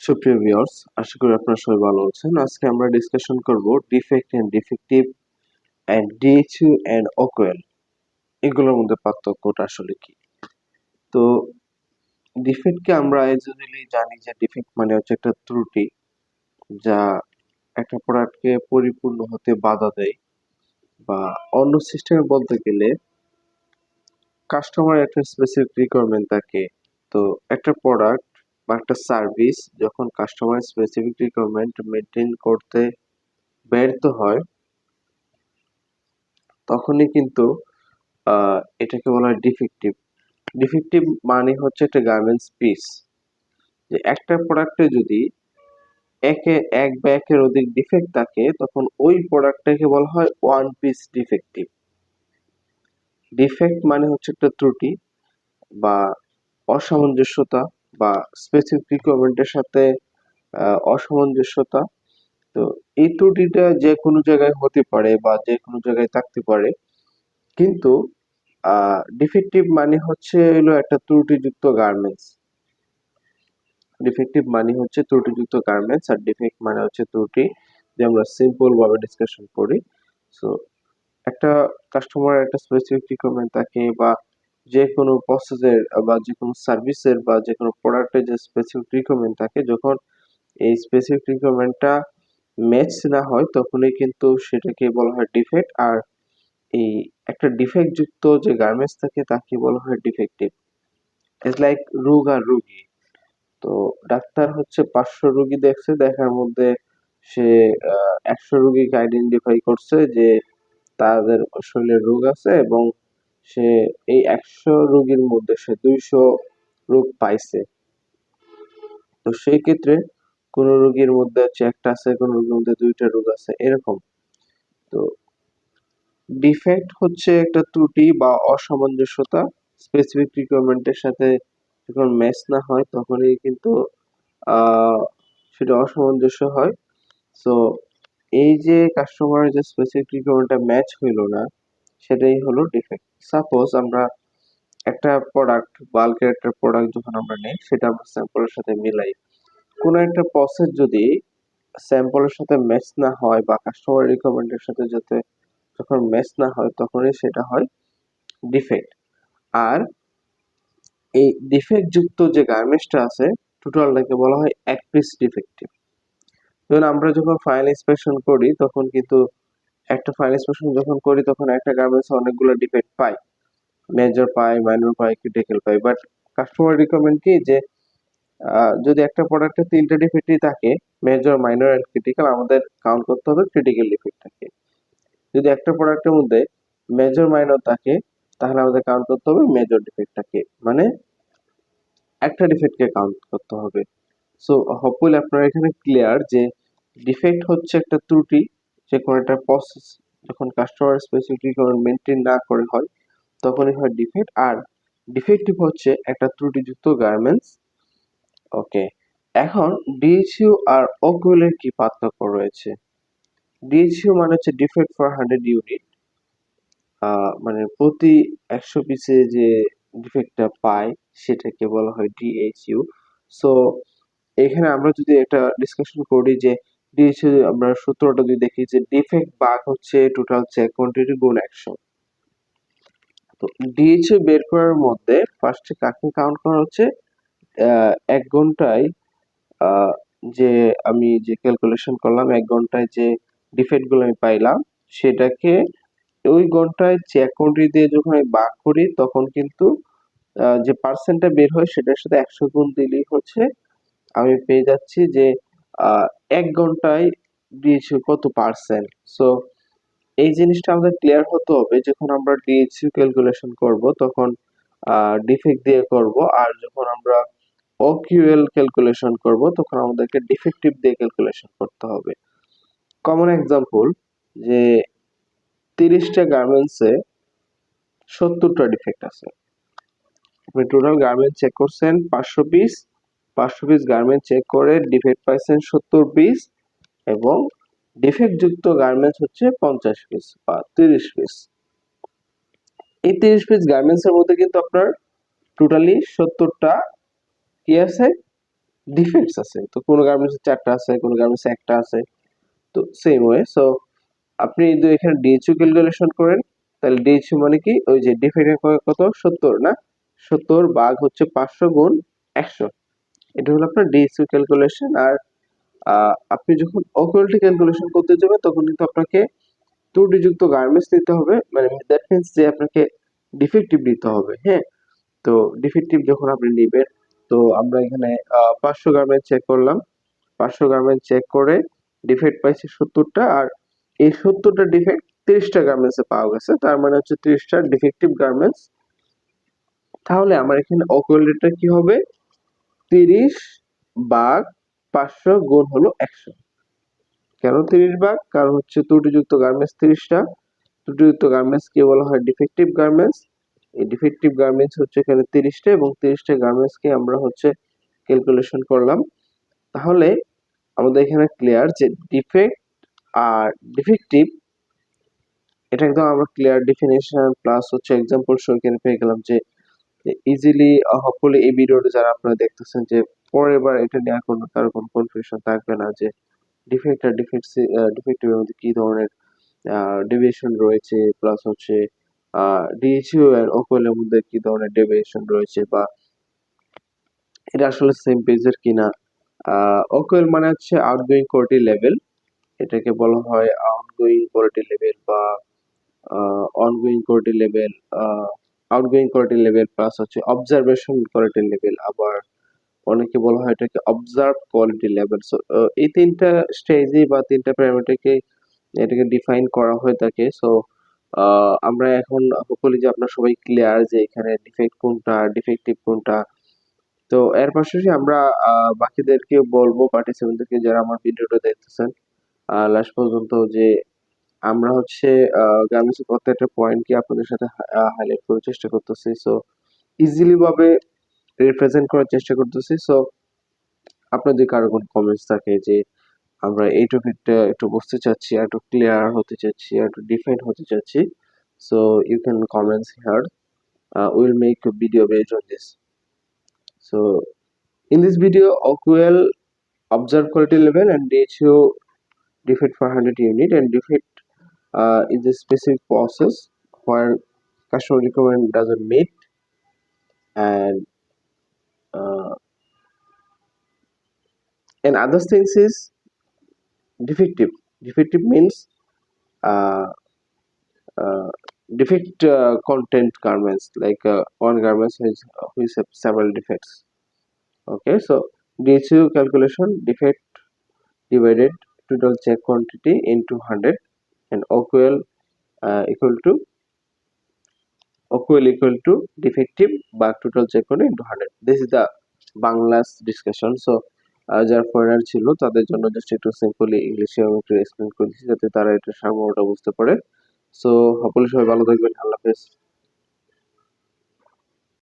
সুপ্রিয় ভিউয়ার্স, আশা করি আপনারা সবাই ভালো আছেন। আজকে আমরা ডিসকাশন করব defect and defective and DHU and অকোয়েল এগুলোর মধ্যে পার্থক্যটা আসলে কি? তো ডিফেক্টকে আমরা ইউজুয়ালি জানি যে ডিফেক্ট মানে হচ্ছে একটা ত্রুটি যা একটা প্রোডাক্টকে পরিপূর্ণ হতে বাধা দেয় বা অন্য সিস্টেমে বলতে গেলে কাস্টমার একটা স্পেসিফিক রিকোয়ারমেন্ট থাকে। তো একটা প্রোডাক্ট বা একটা সার্ভিস যখন কাস্টমার স্পেসিফিক রিকোয়ারমেন্ট মেনটেন করতে ব্যর্থ হয়, তখনই কিন্তু এটাকে বলা হয় ডিফেক্টিভ ডিফেক্টিভ মানে হচ্ছে একটা গার্মেন্টস পিস যে একটা প্রোডাক্টে যদি একে, এক বা একের অধিক ডিফেক্ট থাকে, তখন ওই প্রোডাক্টটাকে বলা হয় ওয়ান পিস ডিফেক্টিভ ডিফেক্ট মানে হচ্ছে একটা ত্রুটি বা অসামঞ্জস্যতা। বা স্পেসিফিক রিকোয়ারমেন্টের সাথে অসামঞ্জস্যতা, তো এই ত্রুটিটা যে কোনো জায়গায় হতে পারে বা যে কোনো জায়গায় থাকতে পারে। কিন্তু ডিফেক্টিভ মানে হচ্ছে হলো একটা ত্রুটিযুক্ত গার্মেন্টস ডিফেক্টিভ মানে হচ্ছে ত্রুটিযুক্ত গার্মেন্টস আর ডিফেক্ট মানে হচ্ছে ত্রুটি যে আমরা সিম্পল ভাবে ডিসকাশন করি। সো একটা কাস্টমার একটা স্পেসিফিক রিকোয়ারমেন্ট থাকে বা যে কোনো প্রসেসের বা যে কোনো সার্ভিসের বা যে কোনো প্রোডাক্টের যে স্পেসিফিক রিকোয়ারমেন্ট থাকে, যখন এই স্পেসিফিক রিকোয়ারমেন্টটা ম্যাচ না হয়, তখনই কিন্তু সেটাকে বলা হয় ডিফেক্ট আর এই একটা ডিফেক্ট যুক্ত যে গার্মেন্টস থাকে, তাকে বলা হয় ডিফেক্টিভ ইটস লাইক রোগ আর রোগী। তো ডাক্তার হচ্ছে পাঁচশো রুগী দেখছে, দেখার মধ্যে সে একশো রোগীকে আইডেন্টিফাই করছে যে তাদের শরীরে রোগ আছে এবং সে এই একশো রোগীর মধ্যে সে দুইশো রোগ পাইছে। তো সেই ক্ষেত্রে কোন রোগীর মধ্যে হচ্ছে একটা আছে, কোন রোগীর মধ্যে দুইটা রোগ আছে, এরকম। তো ডিফেক্ট হচ্ছে একটা ত্রুটি বা অসামঞ্জস্যতা স্পেসিফিক রিকোয়ারমেন্টের সাথে যখন ম্যাচ না হয়, তখনই কিন্তু সেটা অসামঞ্জস্য হয়। সো এই যে কাস্টমারের যে স্পেসিফিক রিকোয়ারমেন্টটা ম্যাচ হইল না সেটাই হলো ডিফেক্ট সাপোজ আমরা একটা প্রোডাক্ট বাল্কের একটা প্রোডাক্ট যখন আমরা নিই, সেটা আমরা স্যাম্পলের সাথে মিলাই। কোনো একটা প্রসেস যদি স্যাম্পলের সাথে ম্যাচ না হয় বা কাস্টমার রিকোয়ারমেন্টের সাথে যাতে যখন ম্যাচ না হয়, তখনই সেটা হয় ডিফেক্ট আর এই ডিফেক্ট যুক্ত যে গার্মেন্টসটা আছে টোটালটাকে বলা হয় এক পিস ডিফেক্টিভ যেমন আমরা যখন ফাইনাল ইন্সপেকশন করি, তখন কিন্তু একটা ফাইনাল ইন্সপেকশন যখন করি, তখন একটা গার্মেন্টস অনেকগুলো ডিফেক্ট পাই। মেজর পাই মাইনর পাই ক্রিটিক্যাল পাই। বাট কাস্টমার রিকমেন্ড কি যে যদি একটা প্রোডাক্টে তিনটা ডিফেক্টই থাকে মেজর মাইনর এন্ড ক্রিটিক্যাল আমাদের কাউন্ট করতে হবে ক্রিটিক্যাল ডিফেক্টটাকে যদি একটা প্রোডাক্টের মধ্যে মেজর মাইনর থাকে, তাহলে আমাদের কাউন্ট করতে হবে মেজর ডিফেক্টটাকে মানে একটা ডিফেক্টকে কাউন্ট করতে হবে। সো হপফুলি আপনারা এখানে ক্লিয়ার যে ডিফেক্ট হচ্ছে একটা ত্রুটি যে কোনো একটা প্রসেস যখন কাস্টমার স্পেসিফিক রিকোয়ারমেন্ট মেনটেন না করে হয়, তখনই হয় ডিফেক্ট আর ডিফেক্টিভ হচ্ছে একটা ত্রুটিযুক্ত গার্মেন্টস ওকে এখন ডিএইচইউ আর অকুয়েলের কি পার্থক্য রয়েছে? ডিএইচইউ মানে হচ্ছে ডিফেক্ট ফর হান্ড্রেড ইউনিট মানে প্রতি একশো পিসে যে ডিফেক্টটা পায়, সেটাকে বলা হয় ডিএইচইউ সো এখানে আমরা যদি একটা ডিসকাশন করি যে ডিএইচইউ আমরা সূত্রটা যদি দেখি যে ডিফেক্ট বাগ হচ্ছে টোটাল চেক কোয়ান্টিটি গুণ একশো তো ডিএইচইউ বের করার মধ্যে ফার্স্টে কাকে কাউন্ট করা হচ্ছে? এক ঘন্টায় যে আমি যে ক্যালকুলেশন করলাম, এক ঘন্টায় যে ডিফেক্টগুলো আমি পাইলাম, সেটাকে ওই ঘন্টায় চেক কোয়ান্টিটি দিয়ে যখন আমি ভাগ করি, তখন কিন্তু যে পার্সেন্টটা বের হয়, সেটার সাথে একশো গুণ দিলেই হচ্ছে। আমি পেয়ে যাচ্ছি যে এক ঘন্টায় দিয়েছি কত পার্সেন্ট সো এই জিনিসটা আমাদের ক্লিয়ার হতে হবে। যখন আমরা ডিএইচইউ ক্যালকুলেশন করব, তখন ডিফেক্ট দিয়ে করব। আর যখন আমরা ওকিউএল ক্যালকুলেশন করব, তখন আমাদেরকে ডিফেক্টিভ দিয়ে ক্যালকুলেশন করতে হবে। কমন এক্সাম্পল যে তিরিশটা গার্মেন্টসে সত্তরটা ডিফেক্ট আছে। আপনি টোটাল গার্মেন্ট চেক করছেন, পাঁচশো পিস পাঁচশো পিস গার্মেন্ট চেক করে ডিফেক্ট পাইছেন সত্তর পিস এবং ডিফেক্ট যুক্ত গার্মেন্টস হচ্ছে পঞ্চাশ পিস বা তিরিশ পিস এই তিরিশ পিস গার্মেন্টস এর মধ্যে কিন্তু আপনার টোটালি সত্তরটা কি আছে? ডিফেক্টস আছে। তো কোনো গার্মেন্টসে চারটা আছে, কোনো গার্মেন্টসে একটা আছে। তো সেম ওয়ে সো আপনি যদি এখানে ডিএইচইউ ক্যালকুলেশন করেন, তাহলে ডিএইচইউ মানে কি? ওই যে ডিফেক্টের কত? সত্তর, না? সত্তর ভাগ হচ্ছে পাঁচশো গুণ একশো। এটা হলো আপনার ডিএইচইউ ক্যালকুলেশন আর আপনি যখন অকুয়ালিটি ক্যালকুলেশন করতে যাবেন, তখন কিন্তু আপনাকে ত্রুটিযুক্ত গার্মেন্টস নিতে হবে। মানে দ্যাট মিনস যে আপনাকে ডিফেক্টিভ নিতে হবে হ্যাঁ? তো ডিফেক্টিভ যখন আপনি নেবেন, তো আমরা এখানে পাঁচশো গার্মেন্ট চেক করলাম। পাঁচশো গার্মেন্ট চেক করে ডিফেক্ট পাইছি সত্তরটা আর এই সত্তরটা ডিফেক্ট তিরিশটা গার্মেন্টসে পাওয়া গেছে। তার মানে হচ্ছে তিরিশটা ডিফেক্টিভ গার্মেন্টস তাহলে আমার এখানে অকুয়ালিটিটা কি হবে? তিরিশ বাঘ পাঁচশো গুণ হলো একশো। কেন তিরিশ ভাগ কারণ হচ্ছে ত্রুটিযুক্ত গার্মেন্টস তিরিশটা। ত্রুটিযুক্ত গার্মেন্টস কে বলা হয় ডিফেক্টিভ গার্মেন্টস এই ডিফেক্টিভ গার্মেন্টস হচ্ছে এখানে তিরিশটা এবং তিরিশটা গার্মেন্টসকে আমরা হচ্ছে ক্যালকুলেশন করলাম। তাহলে আমাদের এখানে ক্লিয়ার যে ডিফেক্ট আর ডিফেক্টিভ এটা একদম আমরা ক্লিয়ার ডেফিনেশন প্লাস হচ্ছে এক্সাম্পল সহ এখানে পেয়ে গেলাম যে ইজিলি হপফুলি এই ভিডিওটা যারা আপনারা দেখতেছেন যে পরের বার এটা নিয়ে আর কোনো কারও কোনো কনফিউশন থাকবে না যে ডিফেক্ট আর ডিফেক্ট ডিফেক্টিভের মধ্যে কি ধরনের ডেভিয়েশন রয়েছে প্লাস হচ্ছে ডিএইচইউ এর ওকোয়েলের মধ্যে কি ধরনের ডেভিয়েশন রয়েছে বা এটা আসলে সেম পেজের কিনা। ওকোয়েল মানে হচ্ছে আউটগোয়িং কোয়ালিটি লেভেল এটাকে বলা হয় আউটগোয়িং কোয়ালিটি লেভেল বা ongoing quality level outgoing quality level plus হচ্ছে অবজারভেশন কোয়ালিটি লেভেল আবার অনেকে বলা হয় এটাকে অবজার্ভ কোয়ালিটি লেভেল সো এই তিনটা স্টেজে বা তিনটা প্যারামিটারকে এটাকে ডিফাইন করা হয়ে থাকে। সো আমরা এখন হোপফুলি যে আপনারা সবাই ক্লিয়ার যে এখানে ডিফেক্ট কোনটা ডিফেক্টিভ কোনটা। তো এর পাশাপাশি আমরা বাকিদেরকে বলব পার্টিসিপেন্টদেরকে যারা আমার ভিডিওটা দেখতেছেন লাস্ট পর্যন্ত যে আমরা হচ্ছে গার্মেন্টসের প্রত্যেকটা পয়েন্টকে আপনাদের সাথে হাইলাইট করার চেষ্টা করতেছি। সো ইজিলি ভাবে রিপ্রেজেন্ট করার চেষ্টা করতেছি। সো আপনাদের কারও কোনো কমেন্টস থাকে যে, আমরা এই টপিকটা একটু বুঝতে চাচ্ছি, একটু ক্লিয়ার হতে চাচ্ছি, একটু ডিফাইন হতে চাচ্ছি so you can comments here will make a video based on this. So, in this video OQL observed quality level and DHO defect 100 unit and defect uh, is a specific process where customer requirement doesn't meet and uh, and other things is defective. Defective means uh, uh, defect uh, content garments like uh, one garments which, which have several defects. Okay so DHU calculation defect divided total check quantity into 100 and OQL uh, equal to OQL equal to defective বা total check করে into 100 this is the বাংলাস discussion so যারা foreigner ছিল তাদের জন্য just একটু simply ইংলিশে আমি একটু এক্সপ্লেন করে দিচ্ছি যাতে তারা এটা সামগ্রটা বুঝতে পারে। সো সকলে সবাই ভালো থাকবেন। আল্লাহ হাফেজ।